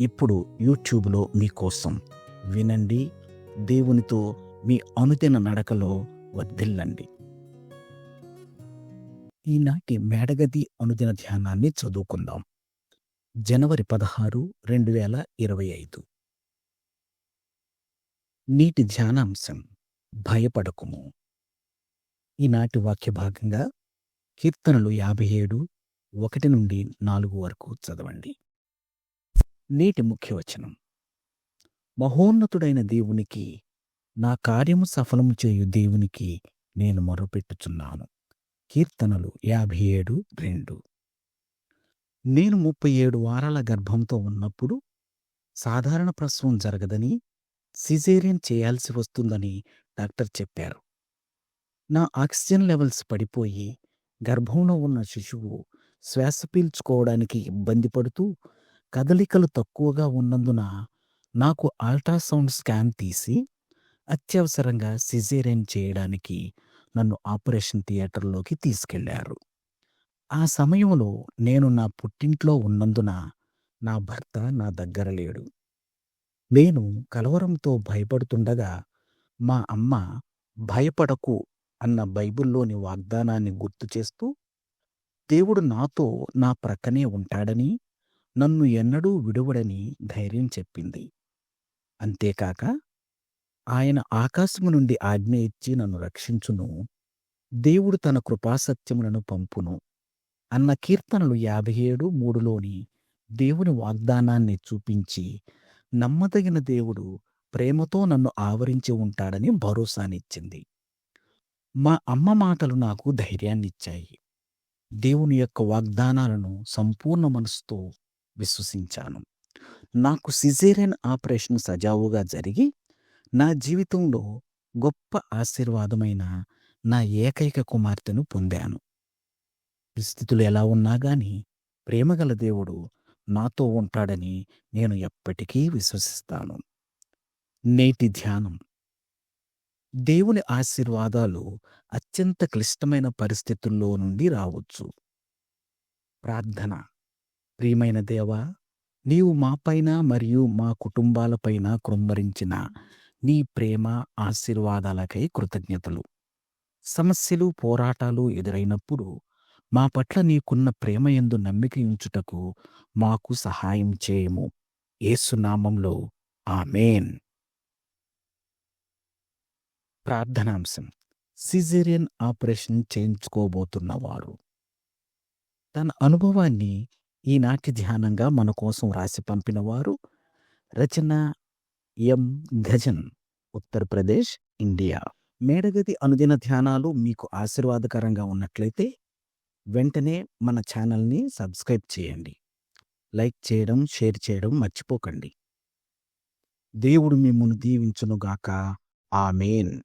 ఇప్పుడు యూట్యూబ్లో మీకోసం. వినండి దేవునితో మీ అనుదిన నడకలో వర్ధిల్లండి. ఈనాటి మేడగది అనుదిన ధ్యానాన్ని చదువుకుందాం. జనవరి పదహారు రెండు వేల ఇరవై ఐదు. నీటి ధ్యానాంశం భయపడకుము. ఈనాటి వాక్య భాగంగా కీర్తనలు యాభై ఏడు ఒకటి నుండి నాలుగు వరకు చదవండి. నేటి ముఖ్యవచనం. మహోన్నతుడైన దేవునికి నా కార్యము సఫలము చేయు దేవునికి నేను మొరపెట్టుచున్నాను. కీర్తనలు యాభై ఏడు రెండు. నేను ముప్పై ఏడు వారాల గర్భంతో ఉన్నప్పుడు సాధారణ ప్రసవం జరగదని సిజేరియన్ చేయాల్సి వస్తుందని డాక్టర్ చెప్పారు. నా ఆక్సిజన్ లెవెల్స్ పడిపోయి గర్భంలో ఉన్న శిశువు శ్వాస పీల్చుకోవడానికి ఇబ్బంది పడుతూ కదలికలు తక్కువగా ఉన్నందున నాకు అల్ట్రాసౌండ్ స్కాన్ తీసి అత్యవసరంగా సిజేరియన్ చేయడానికి నన్ను ఆపరేషన్ థియేటర్లోకి తీసుకెళ్ళారు. ఆ సమయంలో నేను నా పుట్టింట్లో ఉన్నందున నా భర్త నా దగ్గర లేడు. నేను కలవరంతో భయపడుతుండగా మా అమ్మ భయపడకు అన్న బైబిల్లోని వాగ్దానాన్ని గుర్తు చేస్తూ దేవుడు నాతో నా ప్రక్కనే ఉంటాడని నన్ను ఎన్నడూ విడువడని ధైర్యం చెప్పింది. అంతేకాక ఆయన ఆకాశము నుండి ఆజ్ఞ ఇచ్చి నన్ను రక్షించును. దేవుడు తన కృపాసత్యములను పంపును. అన్న కీర్తనలు యాభై ఏడు మూడులోని దేవుని వాగ్దానాన్ని చూపించి నమ్మదగిన దేవుడు ప్రేమతో నన్ను ఆవరించి ఉంటాడని భరోసానిచ్చింది. మా అమ్మ మాటలు నాకు ధైర్యాన్నిచ్చాయి. దేవుని యొక్క వాగ్దానాలను సంపూర్ణ మనసుతో విశ్వసించాను. నాకు సిజేరియన్ ఆపరేషన్ సజావుగా జరిగి నా జీవితంలో గొప్ప ఆశీర్వాదమైన నా ఏకైక కుమార్తెను పొందాను. పరిస్థితులు ఎలా ఉన్నా కానీ ప్రేమగల దేవుడు నాతో ఉంటాడని నేను ఎప్పటికీ విశ్వసిస్తాను. నేటి ధ్యానం. దేవుని ఆశీర్వాదాలు అత్యంత క్లిష్టమైన పరిస్థితుల్లో నుండి రావచ్చు. ప్రార్థన. ప్రియమైన దేవా నీవు మాపైన మరియు మా కుటుంబాలపైన కృంభరించిన నీ ప్రేమ ఆశీర్వాదాలకై కృతజ్ఞతలు. సమస్యలు పోరాటాలు ఎదురైనప్పుడు మా పట్ల నీకున్న ప్రేమ ఎందు నమ్మిక ఉంచుటకు మాకు సహాయం చేయము. ఏసునామంలో ఆమెన్. ప్రార్థనాంశం. సిజేరియన్ ఆపరేషన్ చేయించుకోబోతున్నవారు తన అనుభవాన్ని ఈనాటి ధ్యానంగా మన కోసం రాసి పంపినవారు రచన ఎం. గజన్ ఉత్తరప్రదేశ్ ఇండియా. మేడగది అనుదిన ధ్యానాలు మీకు ఆశీర్వాదకరంగా ఉన్నట్లయితే వెంటనే మన ఛానల్ని సబ్స్క్రైబ్ చేయండి. లైక్ చేయడం షేర్ చేయడం మర్చిపోకండి. దేవుడు మిమ్మల్ని దీవించునుగాక. ఆమెన్.